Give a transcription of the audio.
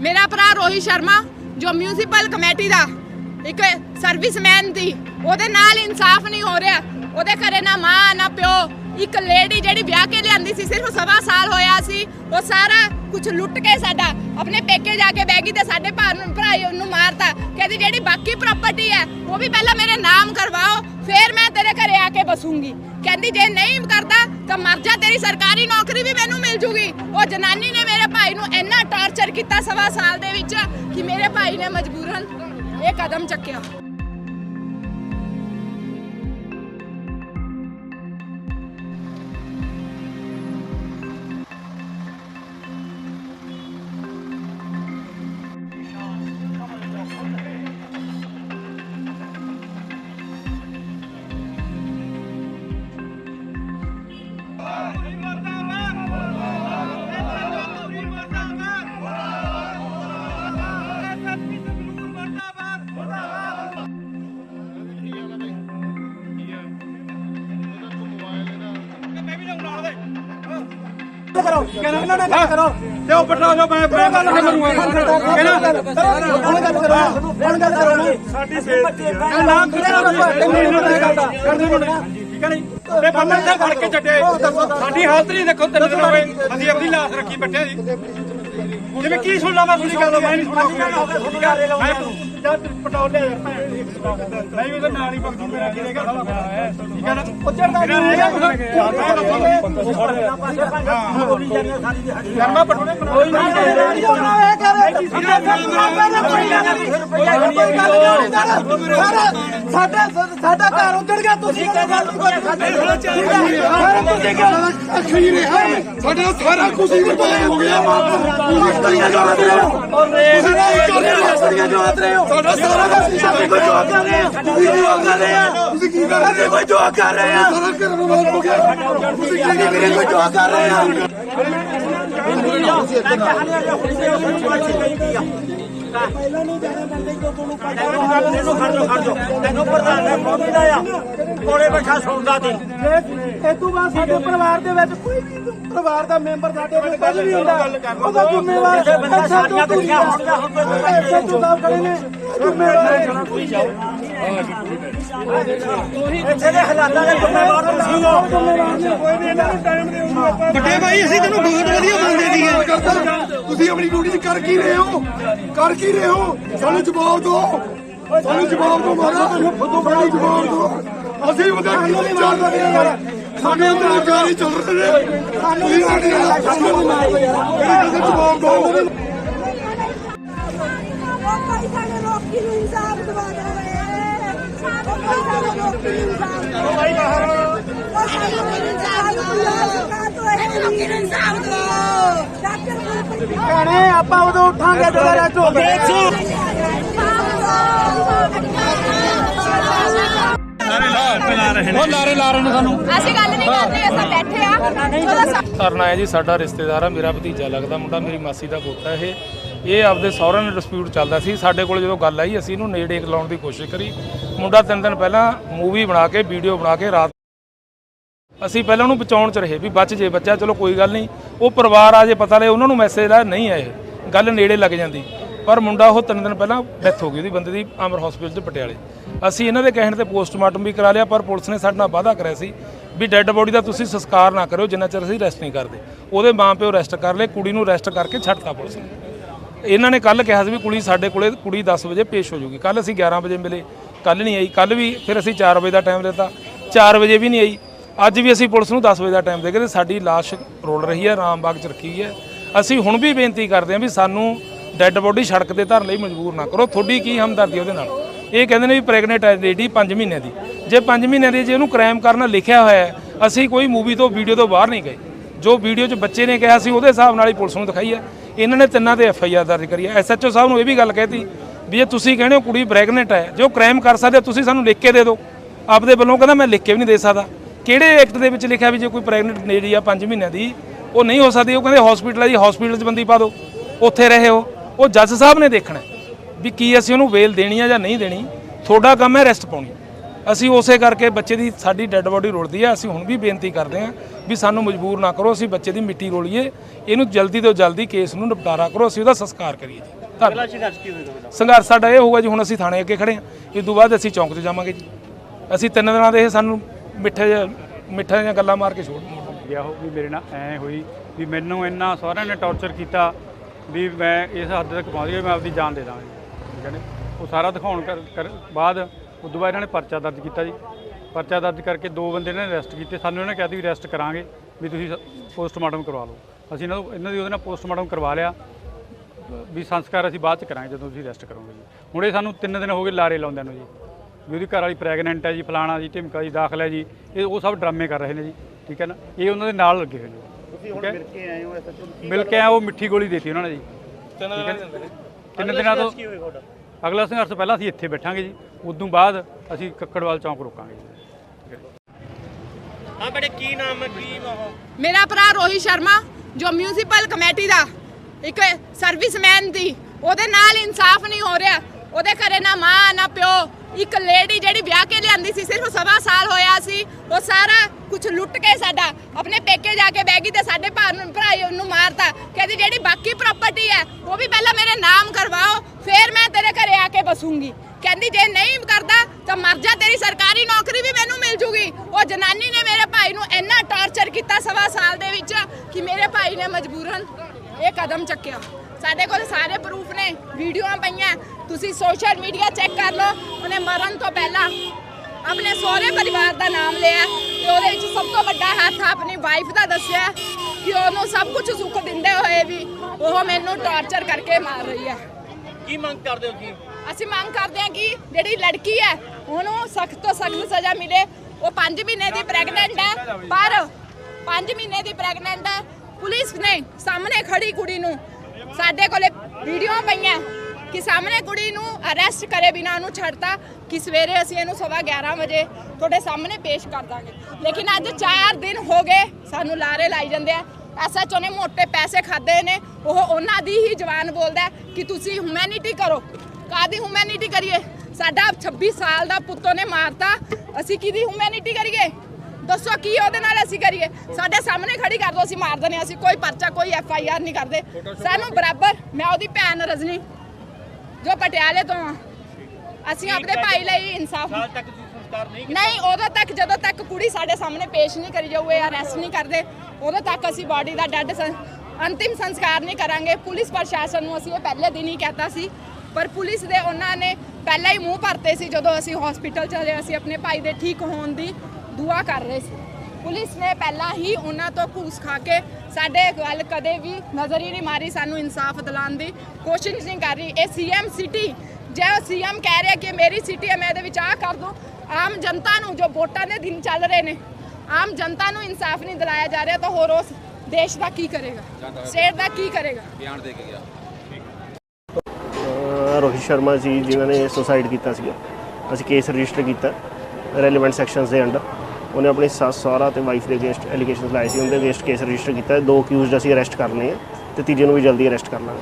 ਮੇਰਾ ਭਰਾ ਰੋਹਿਤ ਸ਼ਰਮਾ, ਜੋ ਮਿਊਨਿਸਪਲ ਕਮੇਟੀ ਦਾ ਇੱਕ ਸਰਵਿਸਮੈਨ ਦੀ ਉਹਦੇ ਨਾਲ ਇਨਸਾਫ ਨਹੀਂ ਹੋ ਰਿਹਾ। ਉਹਦੇ ਘਰੇ ਨਾ ਮਾਂ, ਨਾ ਪਿਓ, ਇੱਕ ਲੇਡੀ ਜਿਹੜੀ ਵਿਆਹ ਕੇ ਲਿਆਂਦੀ ਸੀ, ਸਿਰਫ ਸਵਾ ਸਾਲ ਹੋਇਆ ਸੀ। ਉਹ ਸਾਰਾ ਕੁਝ ਲੁੱਟ ਕੇ ਸਾਡਾ, ਆਪਣੇ ਪੇਕੇ ਜਾ ਕੇ ਬਹਿ ਗਈ ਤੇ ਸਾਡੇ ਭਰਾ ਨੂੰ ਭਰਾਈ ਉਹਨੂੰ ਮਾਰਤਾ। ਕਹਿੰਦੀ, ਜਿਹੜੀ ਬਾਕੀ ਪ੍ਰਾਪਰਟੀ ਹੈ, ਉਹ ਵੀ ਪਹਿਲਾਂ ਮੇਰੇ ਨਾਮ ਕਰਵਾਓ, ਫਿਰ ਮੈਂ ਤੇਰੇ ਘਰੇ ਆ ਕੇ ਬਸੂੰਗੀ। ਕਹਿੰਦੀ, ਜੇ ਨਹੀਂ ਕਰਦਾ, ਤਾਂ ਮਰ ਜਾ, ਤੇਰੀ ਸਰਕਾਰੀ ਨੌਕਰੀ ਵੀ ਮੈਨੂੰ ਮਿਲ ਜੂਗੀ। ਉਹ ਜਨਾਨੀ ਨੇ ਮੇਰੇ ਭਾਈ ਨੂੰ ਕੀਤਾ ਸਵਾ ਸਾਲ ਦੇ ਵਿੱਚ ਕਿ ਮੇਰੇ ਭਾਈ ਨੇ ਮਜਬੂਰਨ ਇਹ ਕਦਮ ਚੱਕਿਆ। ਤੇ ਉਹ ਬਿਠਾ ਜੋ ਮੈਂ ਮੈਂ ਗੱਲ ਕਰੂੰਗਾ ਸਾਡੀ ਬੇਇੱਜ਼ਤੀ ਹੈ ਨਾ ਠੀਕ ਹੈ ਨਹੀਂ। ਤੇ ਬੰਦੇ ਇੱਥੇ ਫੜ ਕੇ ਚੱਡੇ ਸਾਡੀ ਹਾਲਤ ਨਹੀਂ ਦੇਖੋ ਤਿੰਨ ਦਿਨ ਹੋਏ ਅਸੀਂ ਆਪਣੀ ਲਾਸ਼ ਰੱਖੀ ਬੈਠੇ ਜੀ ਜਿਵੇਂ ਕੀ ਸੁਣ ਲਵਾਂ ਤੁਸੀਂ ਗੱਲ ਮੈਂ ਨਹੀਂ ਸੁਣਦਾ ਮੈਂ। ਪਟੋਲੇ ਮੈਂ ਵੀ ਉਹਦੇ ਨਾਲ ਹੀ ਬਗਦੀ ਮੇਰਾ ਕੀ ਰਹੇਗਾ ਠੀਕ ਹੈ ਨਾ? ਉਹ ਚੜਦਾ ਸ਼ਰਮਾ ਪਟੋਲੇ ਕੋਈ ਨਹੀਂ ਸਾਡਾ ਸਾਡਾ ਘਰ ਉੱਜੜ ਗਿਆ। ਤੁਸੀਂ ਕਿਹੜਾ ਗੱਲ ਅਖੀ ਰਿਹਾ ਸਾਡਾ ਸਾਰਾ ਕੁਝ ਹੀ। ਬਰਬਾਦ ਹੋ ਗਿਆ। ਪੁਲਿਸ ਕਰੀਆਂ ਜਾ ਰਹੇ ਹੋ ਤੁਸੀਂ ਕੀ ਕਰ ਰਹੇ ਹੋ ਕੁੜੀਆਂ ਜੋ ਆਤ ਰਹੇ ਹੋ ਸਾਡਾ ਸਾਰਾ ਕੁਝ ਸਾਡੇ ਜੋ ਕਰ ਰਹੇ ਆ ਤੁਸੀਂ ਜੋ ਕਰ ਰਹੇ ਆ ਤੁਸੀਂ ਕੀ ਕਰ ਰਹੇ ਅਸੀਂ ਕੋਈ ਜੋ ਕਰ ਰਹੇ ਆ ਸਾਰਾ ਘਰ ਬਰਬਾਦ ਹੋ ਗਿਆ ਤੁਸੀਂ ਕੀ ਕਰ ਰਹੇ ਕੋਈ ਜੋ ਕਰ ਰਹੇ ਆ ਪਹਿਲਾਂ ਨਹੀਂ ਜਾਣਾ ਬੰਦੇ ਕੋ ਤੁਹਾਨੂੰ ਪਤਾ ਤੈਨੂੰ ਖੜ ਜਾ ਖੜ ਜਾ ਤੈਨੂੰ ਪ੍ਰਧਾਨ ਨੇ ਫੋਨ ਨਹੀਂ ਲਾਇਆ ਕੋਲੇ ਬੈਠਾ ਸੁਣਦਾ ਸੀ ਇਹ ਤੋਂ ਬਾਅਦ ਸਾਡੇ ਪਰਿਵਾਰ ਦੇ ਵਿੱਚ ਕੋਈ ਵੀ ਪਰਿਵਾਰ ਦਾ ਮੈਂਬਰ ਸਾਡੇ ਵਿੱਚ ਕੁਝ ਵੀ ਹੁੰਦਾ ਉਹਦਾ ਜ਼ਿੰਮੇਵਾਰ ਸਾਰੀਆਂ ਗੱਡੀਆਂ ਹੋਣਗੀਆਂ ਹੁਣ ਤੇ ਤੂੰ ਤੋਂ ਖੜੇ ਨੇ ਜ਼ਿੰਮੇਵਾਰ ਇੱਥੇ ਦੇ ਹਾਲਾਤਾਂ ਦੇ ਜ਼ਿੰਮੇਵਾਰ ਤੁਸੀਂ ਹੋ ਕੋਈ ਨਹੀਂ ਇਹਨਾਂ ਨੂੰ ਟਾਈਮ ਦੇਉਂਗੇ ਆਪਾਂ ਵੱਡੇ ਭਾਈ, ਅਸੀਂ ਤੈਨੂੰ ਬਹੁਤ ਵਧੀਆ ਬੰਦੇ ਸੀਗੇ। ਤੁਸੀਂ ਆਪਣੀ ਡਿਊਟੀ ਕਰ ਕੀ ਰਹੇ ਹੋ? ਕਰ ਕੀ ਰਹੇ ਹੋ? ਸਾਨੂੰ ਜਵਾਬ ਦਿਓ। ਸਾਨੂੰ ਜਵਾਬ ਦਿਓ ਮਹਾਰਾਜ, ਸਾਨੂੰ ਜਵਾਬ ਦਿਓ। ਅਸੀਂ ਉਹਦਾ ਕੀ ਚੱਲ ਰਹੇ ਯਾਰ ਸਾਡੇ ਅੰਦਰ ਅਗਾਰੀ ਚੱਲ ਰਹੇ ਨੇ। ਸਾਨੂੰ ਜਵਾਬ ਦਿਓ। ਸਾਡੇ ਰੋਕੀ ਨੂੰ ਇਨਸਾਫ ਦਵਾ ਦੇਵੇ ਕੋਈ ਸਾਡੇ ਭਾਈ ਬਾਹਰ ਕੋਈ ਨੂੰ ਇਨਸਾਫ ਦਵਾ ਡਾਕਟਰ ਭੈਣੇ ਆਪਾਂ ਉਦੋਂ ਉੱਠਾਂਗੇ ਜਦੋਂ ਰੈਸਟ ਹੋ ਗਏ ਅਸੀਂ ਗੱਲ ਨਹੀਂ ਕਰਦੇ ਅਸੀਂ ਬੈਠੇ ਆ। ਧਰਨਾ ਹੈ ਜੀ ਸਾਡਾ ਰਿਸ਼ਤੇਦਾਰ ਆ ਮੇਰਾ ਭਤੀਜਾ ਲੱਗਦਾ ਮੁੰਡਾ ਮੇਰੀ ਮਾਸੀ ਦਾ ਪੋਤਾ ਇਹ। ਇਹ ਆਪਦੇ ਸਹੁਰਿਆਂ ਨਾਲ ਡਿਸਪਿਊਟ ਚੱਲਦਾ ਸੀ। ਸਾਡੇ ਕੋਲ ਜਦੋਂ ਗੱਲ ਆਈ, ਅਸੀਂ ਇਹਨੂੰ ਨੇੜੇ ਲਾਉਣ ਦੀ ਕੋਸ਼ਿਸ਼ ਕਰੀ। ਮੁੰਡਾ ਤਿੰਨ ਦਿਨ ਪਹਿਲਾਂ ਮੂਵੀ ਬਣਾ ਕੇ ਵੀਡੀਓ ਬਣਾ ਕੇ ਰਾਤ ਅਸੀਂ ਪਹਿਲਾਂ ਉਹਨੂੰ ਬਚਾਉਣ ਚ ਰਹੇ ਵੀ ਬਚ ਜੇ ਬੱਚਾ, ਚਲੋ ਕੋਈ ਗੱਲ ਨਹੀਂ। ਉਹ ਪਰਿਵਾਰ ਆ ਜੇ ਪਤਾ ਲੱਗੇ ਉਹਨਾਂ ਨੂੰ ਮੈਸੇਜ ਆ ਨਹੀਂ ਆਏ। ਗੱਲ ਨੇੜੇ ਲੱਗ ਜਾਂਦੀ। ਪਰ ਮੁੰਡਾ ਉਹ ਤਿੰਨ ਦਿਨ ਪਹਿਲਾਂ ਡੈਥ ਹੋ ਗਈ ਉਹਦੀ, ਬੰਦੇ ਦੀ ਅਮਰ ਹਸਪੀਟਲ 'ਚ ਪਟਿਆਲੇ। ਅਸੀਂ ਇਹਨਾਂ ਦੇ ਕਹਿਣ ਤੇ ਪੋਸਟਮਾਰਟਮ ਵੀ ਕਰਾ ਲਿਆ, ਪਰ ਪੁਲਿਸ ਨੇ ਸਾਡੇ ਨਾਲ ਵਾਅਦਾ ਕਰਿਆ ਸੀ ਵੀ ਡੈੱਡ ਬੋਡੀ ਦਾ ਤੁਸੀਂ ਸੰਸਕਾਰ ਨਾ ਕਰਿਓ, ਜਿੰਨਾ ਚਿਰ ਅਸੀਂ ਰੈਸਟ ਨਹੀਂ ਕਰਦੇ। ਉਹਦੇ ਮਾਂ ਪਿਓ ਰੈਸਟ ਕਰ ਲਏ, ਕੁੜੀ ਨੂੰ ਰੈਸਟ ਕਰਕੇ ਛੱਡਤਾ ਪੁਲਿਸ ਨੇ। ਇਹਨਾਂ ਨੇ ਕੱਲ ਕਿਹਾ ਸੀ ਵੀ ਕੁੜੀ ਸਾਡੇ ਕੋਲੇ ਕੁੜੀ 10 ਵਜੇ ਪੇਸ਼ ਹੋ ਜੂਗੀ। ਕੱਲ ਅਸੀਂ 11 ਵਜੇ ਮਿਲੇ ਕੱਲ ਨਹੀਂ ਆਈ ਕੱਲ ਵੀ ਫਿਰ ਅਸੀਂ 4 ਵਜੇ ਦਾ ਟਾਈਮ ਦਿੱਤਾ। 4 ਵਜੇ ਵੀ ਨਹੀਂ ਆਈ। ਅੱਜ ਵੀ ਅਸੀਂ ਪੁਲਿਸ ਨੂੰ 10 ਵਜੇ ਦਾ ਟਾਈਮ ਦੇ ਕੇ ਤੇ ਸਾਡੀ ਲਾਸ਼ ਰੋਲ ਰਹੀ ਹੈ ਰਾਮਬਾਗ ਚ ਰੱਖੀ ਹੈ। ਅਸੀਂ ਹੁਣ ਵੀ ਬੇਨਤੀ ਕਰਦੇ ਹਾਂ ਵੀ ਸਾਨੂੰ ਡੈੱਡ ਬੋਡੀ ਸੜਕ ਤੇ ਧਰਨ ਲਈ, ਮਜਬੂਰ ਨਾ ਕਰੋ। ਤੁਹਾਡੀ ਕੀ ਹਮਦਰਦੀ ਉਹਦੇ ਨਾਲ? ਇਹ ਕਹਿੰਦੇ ਨੇ ਵੀ ਪ੍ਰੈਗਨੈਂਟ ਹੈ ਲੇਡੀ 5 ਮਹੀਨਿਆਂ ਦੀ। ਜੇ 5 ਮਹੀਨਿਆਂ ਦੀ ਜੇ ਉਹਨੂੰ ਕ੍ਰਾਈਮ ਕਰਨਾ ਲਿਖਿਆ ਹੋਇਆ ਹੈ, ਅਸੀਂ ਕੋਈ ਮੂਵੀ ਤੋਂ ਵੀਡੀਓ ਤੋਂ ਬਾਹਰ ਨਹੀਂ ਗਏ। ਜੋ ਵੀਡੀਓ 'ਚ ਬੱਚੇ ਨੇ ਕਿਹਾ ਸੀ, ਉਹਦੇ ਹਿਸਾਬ ਨਾਲ ਹੀ ਪੁਲਿਸ ਨੂੰ ਦਿਖਾਈ ਹੈ। ਇਹਨਾਂ ਨੇ ਤਿੰਨਾਂ ਤੇ ਐਫ ਆਈ ਆਰ ਦਰਜ ਕਰੀ ਹੈ। ਐਸਐਚਓ ਸਾਹਿਬ ਨੂੰ ਇਹ ਵੀ ਗੱਲ ਕਹਿਤੀ ਵੀ ਜੇ ਤੁਸੀਂ ਕਹਿੰਦੇ ਹੋ ਕੁੜੀ ਪ੍ਰੈਗਨੈਂਟ ਹੈ ਜੋ ਕ੍ਰਾਈਮ ਕਰ ਸਕਦੇ ਹੋ, ਤੁਸੀਂ ਸਾਨੂੰ ਲਿਖ ਕੇ ਦੇ ਦਿਓ। ਆਪਦੇ ਵੱਲੋਂ ਕਹਿੰਦਾ ਮੈਂ ਲਿਖ ਕੇ ਵੀ ਨਹੀਂ ਦੇ ਸਕਦਾ। ਕਿਹੜੇ ਐਕਟ ਦੇ ਵਿੱਚ ਲਿਖਿਆ ਵੀ ਜੇ ਕੋਈ ਪ੍ਰੈਗਨੈਂਟ ਲੇਡੀ ਆ 5 ਮਹੀਨਿਆਂ ਦੀ ਉਹ ਨਹੀਂ ਹੋ ਸਕਦੀ ਉਹ ਕਹਿੰਦੇ ਹਸਪੀਟਲ ਹੈ ਜੀ ਹਸਪੀਟਲ 'ਚ ਬੰਦੀ ਪਾ ਦਿਓ। ਉੱਥੇ ਰਹੇ ਹੋ ਉਹ ਜੱਜ ਸਾਹਿਬ ਨੇ ਦੇਖਣਾ ਵੀ ਕੀ ਅਸੀਂ ਉਹਨੂੰ ਵੇਲ ਦੇਣੀ ਆ ਜਾਂ ਨਹੀਂ ਦੇਣੀ। ਤੁਹਾਡਾ ਕੰਮ ਹੈ ਰੈਸਟ ਪਾਉਣੀ। ਅਸੀਂ ਉਸੇ ਕਰਕੇ ਬੱਚੇ ਦੀ ਸਾਡੀ ਡੈੱਡ ਬੋਡੀ ਰੁਲਦੀ ਹੈ ਅਸੀਂ ਹੁਣ ਵੀ ਬੇਨਤੀ ਕਰਦੇ ਹਾਂ ਵੀ ਸਾਨੂੰ ਮਜਬੂਰ ਨਾ ਕਰੋ ਅਸੀਂ ਬੱਚੇ ਦੀ ਮਿੱਟੀ ਰੋਲੀਏ ਇਹਨੂੰ ਜਲਦੀ ਤੋਂ ਜਲਦੀ ਕੇਸ ਨੂੰ ਨਿਪਟਾਰਾ ਕਰੋ ਅਸੀਂ ਉਹਦਾ ਸੰਸਕਾਰ ਕਰੀਏ ਜੀ। ਧੰਨਵਾਦ। ਸੰਘਰਸ਼ ਕੀ ਹੋਵੇਗਾ ਸੰਘਰਸ਼ ਸਾਡਾ ਇਹ ਹੋਊਗਾ ਜੀ ਹੁਣ ਅਸੀਂ ਥਾਣੇ ਅੱਗੇ ਖੜੇ ਹਾਂ ਇਸ ਤੋਂ ਬਾਅਦ ਅਸੀਂ ਚੌਂਕ 'ਚ ਜਾਵਾਂਗੇ ਜੀ। ਅਸੀਂ ਤਿੰਨ ਦਿਨਾਂ ਦੇ ਇਹ ਸਾਨੂੰ ਮਿੱਠੇ ਜਿਹਾ ਮਿੱਠੇ ਜਿਹੀਆਂ ਗੱਲਾਂ ਮਾਰ ਕੇ ਛੋੜ ਗਿਆ ਉਹ ਵੀ ਮੇਰੇ ਨਾਲ ਐ ਹੋਈ ਵੀ ਮੈਨੂੰ ਇੰਨਾ ਸਾਰਿਆਂ ਨੇ ਟੌਰਚਰ ਕੀਤਾ ਵੀ ਮੈਂ ਇਸ ਹੱਦ ਤੱਕ ਪਹੁੰਚ ਗਿਆ ਮੈਂ ਆਪਦੀ ਜਾਨ ਦੇ ਦਾਂਗਾ ਜੀ। ਠੀਕ ਹੈ ਉਹ ਸਾਰਾ ਦਿਖਾਉਣ ਕਰ ਕਰ- ਬਾਅਦ ਉਦੋਂ ਬਾਅਦ ਇਹਨਾਂ ਨੇ ਪਰਚਾ ਦਰਜ ਕੀਤਾ ਜੀ। ਪਰਚਾ ਦਰਜ ਕਰਕੇ ਦੋ ਬੰਦੇ ਨੇ ਅਰੈਸਟ ਕੀਤੇ। ਸਾਨੂੰ ਇਹਨਾਂ ਨੇ ਕਿਹਾ ਵੀ ਅਰੈਸਟ ਕਰਾਂਗੇ ਵੀ ਤੁਸੀਂ ਪੋਸਟਮਾਰਟਮ ਕਰਵਾ ਲਓ। ਅਸੀਂ ਇਹਨਾਂ ਨੂੰ ਇਹਨਾਂ ਦੀ ਉਹਦੇ ਨਾਲ ਪੋਸਟਮਾਰਟਮ ਕਰਵਾ ਲਿਆ। ਵੀ ਸੰਸਕਾਰ ਅਸੀਂ ਬਾਅਦ ਚ ਕਰਾਂਗੇ ਜਦੋਂ ਤੁਸੀਂ ਅਰੈਸਟ ਕਰੋਗੇ ਜੀ। ਹੁਣ ਇਹ ਸਾਨੂੰ ਤਿੰਨ ਦਿਨ ਹੋ ਗਏ ਲਾਰੇ ਲਾਉਂਦਿਆਂ ਨੂੰ ਜੀ। ਵੀ ਉਹਦੀ ਘਰ ਵਾਲੀ ਪ੍ਰੈਗਨੈਂਟ ਹੈ ਜੀ ਫਲਾਣਾ ਜੀ ਢਿਮਕਾ ਜੀ ਦਾਖਲ ਹੈ ਜੀ। ਇਹ ਉਹ ਸਭ ਡਰਾਮੇ ਕਰ ਰਹੇ ਨੇ ਜੀ। ਠੀਕ ਹੈ ਨਾ? ਇਹ ਉਹਨਾਂ ਦੇ ਨਾਲ ਲੱਗੇ ਹੋਏ ਨੇ। ਤੁਸੀਂ ਹੁਣ ਮਿਲ ਕੇ ਆਏ ਹੋ ਐਸਐਚਓ ਮਿਲ ਕੇ ਆ ਉਹ ਮਿੱਠੀ ਗੋਲੀ ਦੇਤੀ ਉਹਨਾਂ ਨੇ ਜੀ। ਤਿੰਨ ਦਿਨਾਂ ਤੋਂ ਅਗਲਾ ਸੰਘਰਸ਼ ਪਹਿਲਾਂ ਅਸੀਂ ਇੱਥੇ ਬੈਠਾਂਗੇ ਜੀ ਉਦੋਂ ਬਾਅਦ ਅਸੀਂ ਕੱਕੜਵਾਲ ਚੌਂਕ ਰੋਕਾਂਗੇ ਹਾਂ ਬੜੇ ਕੀ ਨਾਮ ਹੈ ਕੀ ਉਹ ਮੇਰਾ ਭਰਾ ਰੋਹਿਤ ਸ਼ਰਮਾ ਜੋ ਮਿਊਨਿਸਪਲ ਕਮੇਟੀ ਦਾ ਇੱਕ ਸਰਵਿਸਮੈਨ ਦੀ ਉਹਦੇ ਨਾਲ ਇਨਸਾਫ ਨਹੀਂ ਹੋ ਰਿਹਾ। ਉਹਦੇ ਘਰੇ ਨਾ ਮਾਂ ਨਾ ਪਿਓ ਇੱਕ ਲੇਡੀ ਜਿਹੜੀ ਵਿਆਹ ਕੇ ਲਿਆਂਦੀ ਸੀ ਸਿਰਫ ਸਵਾ ਸਾਲ ਹੋਇਆ ਸੀ ਉਹ ਸਾਰਾ ਕੁਝ ਲੁੱਟ ਕੇ ਸਾਡਾ, ਆਪਣੇ ਪੇਕੇ ਜਾ ਕੇ ਬਹਿ ਗਈ ਤੇ ਸਾਡੇ ਭਰਾ ਨੂੰ ਭਰਾ ਨੂੰ ਮਾਰਤਾ ਕਹਿੰਦੀ ਜਿਹੜੀ ਬਾਕੀ ਪ੍ਰਾਪਰਟੀ ਹੈ, ਉਹ ਵੀ ਪਹਿਲਾਂ ਮੇਰੇ ਨਾਮ ਕਰਵਾਓ, ਫਿਰ ਮੈਂ ਤੇਰੇ ਘਰੇ ਆ ਕੇ ਬਸੂੰਗੀ। ਕਹਿੰਦੀ, ਜੇ ਨਹੀਂ ਕਰਦਾ, ਤਾਂ ਮਰ ਜਾ, ਤੇਰੀ ਸਰਕਾਰੀ ਨੌਕਰੀ ਵੀ ਮੈਨੂੰ ਮਿਲ ਜੂਗੀ। ਉਹ ਜਨਾਨੀ ਨੇ ਮੇਰੇ ਭਾਈ ਨੂੰ ਇੰਨਾ ਟਾਰਚਰ ਕੀਤਾ ਸਵਾ ਸਾਲ ਦੇ ਵਿੱਚ ਕਿ ਮੇਰੇ ਭਾਈ ਨੇ ਮਜਬੂਰਨ ਇਹ ਕਦਮ ਚੱਕਿਆ। ਸਾਡੇ ਕੋਲ ਸਾਰੇ ਪ੍ਰੂਫ ਨੇ, ਵੀਡੀਓਆਂ ਪਈਆਂ। ਤੁਸੀਂ ਸੋਸ਼ਲ ਮੀਡੀਆ ਚੈੱਕ ਕਰ ਲਓ। ਉਹਨੇ ਮਰਨ ਤੋਂ ਪਹਿਲਾਂ ਆਪਣੇ ਸਹੁਰੇ ਪਰਿਵਾਰ ਦਾ ਨਾਮ ਲਿਆ। ਉਹਦੇ ਵਿੱਚ ਸਭ ਤੋਂ ਵੱਡਾ ਹੱਥ ਆਪਣੀ ਵਾਈਫ ਦਾ ਦੱਸਿਆ ਕਿ ਉਹਨੂੰ ਸਭ ਕੁਝ ਸੁੱਖ ਦਿੰਦੇ ਹੋਏ ਵੀ ਉਹ ਮੈਨੂੰ ਟਾਰਚਰ ਕਰਕੇ ਮਾਰ ਰਹੀ ਹੈ। ਕੀ ਮੰਗ ਕਰਦੇ ਹੋ ਜੀ ਅਸੀਂ ਮੰਗ ਕਰਦੇ ਹਾਂ ਕਿ ਜਿਹੜੀ ਲੜਕੀ ਹੈ ਉਹਨੂੰ ਸਖਤ ਤੋਂ ਸਖਤ ਸਜ਼ਾ ਮਿਲੇ। ਉਹ 5 ਮਹੀਨੇ ਦੀ ਪ੍ਰੈਗਨੈਂਟ ਹੈ ਪਰ 5 ਮਹੀਨੇ ਦੀ ਪ੍ਰੈਗਨੈਂਟ ਹੈ। ਪੁਲਿਸ ਨੇ ਸਾਹਮਣੇ ਖੜੀ ਕੁੜੀ ਨੂੰ ਸਾਡੇ ਕੋਲੇ ਵੀਡੀਓ ਪਈਆਂ। ਕਿ ਸਾਹਮਣੇ ਕੁੜੀ ਨੂੰ ਅਰੈਸਟ ਕਰੇ ਬਿਨਾ ਉਹਨੂੰ ਛੱਡਤਾ ਕਿ ਸਵੇਰੇ ਅਸੀਂ ਇਹਨੂੰ ਸਵਾ 11 ਵਜੇ ਤੁਹਾਡੇ ਸਾਹਮਣੇ ਪੇਸ਼ ਕਰ ਦਾਂਗੇ। ਲੇਕਿਨ ਅੱਜ 4 ਦਿਨ ਹੋ ਗਏ ਸਾਨੂੰ ਲਾਰੇ ਲਾਈ ਜਾਂਦੇ ਆ। ਐਸਐਚਓ ਨੇ ਮੋٹے ਪੈਸੇ ਖਾਦੇ ਨੇ ਉਹ ਉਹਨਾਂ ਦੀ ਹੀ ਜਵਾਨ ਬੋਲਦਾ ਕਿ ਤੁਸੀਂ ਹਿਊਮੈਨਿਟੀ ਕਰੋ। ਕਾਦੀ ਹਿਊਮੈਨਿਟੀ ਕਰੀਏ? ਸਾਡਾ 26 ਸਾਲ ਦਾ ਪੁੱਤੋ ਨੇ ਮਾਰਤਾ ਅਸੀਂ ਕਿਹਦੀ ਹਿਊਮੈਨਿਟੀ ਕਰੀਏ? ਦੱਸੋ ਕੀ ਉਹਦੇ ਨਾਲ ਅਸੀਂ ਕਰੀਏ? ਸਾਡੇ ਸਾਹਮਣੇ ਖੜੀ ਕਰ ਦੋ ਅਸੀਂ ਮਾਰ ਦਨੇ ਅਸੀਂ ਕੋਈ ਪਰਚਾ ਕੋਈ ਐਫ ਆਈ ਆਰ ਨਹੀਂ ਕਰਦੇ। ਸਾਨੂੰ ਬਰਾਬਰ ਮੈਂ ਉਹਦੀ ਭੈਣ ਰਜਨੀ ਜੋ ਪਟਿਆਲੇ ਤੋਂ ਆ। ਅਸੀਂ ਆਪਣੇ ਭਾਈ ਲਈ ਇਨਸਾਫ ਸਾਲ ਤੱਕ ਤੁਸੀਂ ਸੰਸਕਾਰ ਨਹੀਂ ਨਹੀਂ ਉਦੋਂ ਤੱਕ ਜਦੋਂ ਤੱਕ ਕੁੜੀ ਸਾਡੇ ਸਾਹਮਣੇ ਪੇਸ਼ ਨਹੀਂ ਕਰੀ ਜਾਊ ਜਾਂ ਅਰੈਸਟ ਨਹੀਂ ਕਰਦੇ ਉਦੋਂ ਤੱਕ ਅਸੀਂ ਬਾਡੀ ਦਾ ਡੈਡ ਅੰਤਿਮ ਸੰਸਕਾਰ ਨਹੀਂ ਕਰਾਂਗੇ। ਪੁਲਿਸ ਪ੍ਰਸ਼ਾਸਨ ਨੂੰ ਅਸੀਂ ਇਹ ਪਹਿਲੇ ਦਿਨ ਹੀ ਕਹਿਤਾ ਸੀ ਪਰ ਪੁਲਿਸ ਦੇ ਉਹਨਾਂ ਨੇ ਪਹਿਲਾਂ ਹੀ ਮੂੰਹ ਭਰਤੇ ਸੀ ਜਦੋਂ ਅਸੀਂ ਹਸਪੀਟਲ ਚਲੇ ਅਸੀਂ ਆਪਣੇ ਭਾਈ ਦੇ ਠੀਕ ਹੋਣ ਦੀ ਦੁਆ ਕਰ ਰਹੇ ਸੀ। ਪੁਲਿਸ ਨੇ ਪਹਿਲਾਂ ਹੀ ਉਹਨਾਂ ਤੋਂ ਘੂਸ ਖਾ ਕੇ ਸਾਡੇ ਗੱਲ ਕਦੇ ਵੀ ਨਜ਼ਰ ਹੀ ਨਹੀਂ ਮਾਰੀ ਸਾਨੂੰ ਇਨਸਾਫ ਦਿਲਾਉਣ ਦੀ ਕੋਸ਼ਿਸ਼ ਨਹੀਂ ਕਰ ਰਹੀ। ਇਹ ਸੀਐਮ ਸਿਟੀ ਜੇ ਉਹ ਸੀਐਮ ਕਹਿ ਰਿਹਾ ਕਿ ਮੇਰੀ ਸਿਟੀ ਹੈ ਮੈਂ ਇਹਦੇ ਵਿੱਚ ਆਹ ਕਰ ਦੂੰ ਆਮ ਜਨਤਾ ਨੂੰ ਜੋ ਵੋਟਾਂ ਦੇ ਦਿਨ ਚੱਲ ਰਹੇ ਨੇ ਆਮ ਜਨਤਾ ਨੂੰ ਇਨਸਾਫ ਨਹੀਂ ਦਿਲਾਇਆ ਜਾ ਰਿਹਾ ਤਾਂ ਹੋਰ ਉਸ ਦੇਸ਼ ਦਾ ਕੀ ਕਰੇਗਾ? ਸਟੇਟ ਦਾ ਕੀ ਕਰੇਗਾ? ਅਹ ਰੋਹਿਤ ਸ਼ਰਮਾ ਜੀ ਜਿਨ੍ਹਾਂ ਨੇ ਸੁਸਾਈਡ ਕੀਤਾ ਸੀਗਾ। ਅਸੀਂ ਕੇਸ ਰਜਿਸਟਰ ਕੀਤਾ ਰੈਲੇਵੈਂਟ ਸੈਕਸ਼ਨਸ ਦੇ ਅੰਡਰ ਉਹਨੇ ਆਪਣੇ ਸੱਸ ਸਹੁਰਾ ਤੇ ਵਾਈਫ ਦੇ ਅਗੇਂਸਟ ਐਲੀਗੇਸ਼ਨਸ ਲਾਏ ਸੀ, ਉਹਦੇ ਅਗੇਂਸਟ ਕੇਸ ਰਜਿਸਟਰ ਕੀਤਾ ਹੈ। ਦੋ ਅਕਿਊਜ਼ਡ ਅਸੀਂ ਅਰੈਸਟ ਕਰਨੇ ਆ ਤੇ ਤੀਜੇ ਨੂੰ ਵੀ ਜਲਦੀ ਅਰੈਸਟ ਕਰ ਲਾਂਗੇ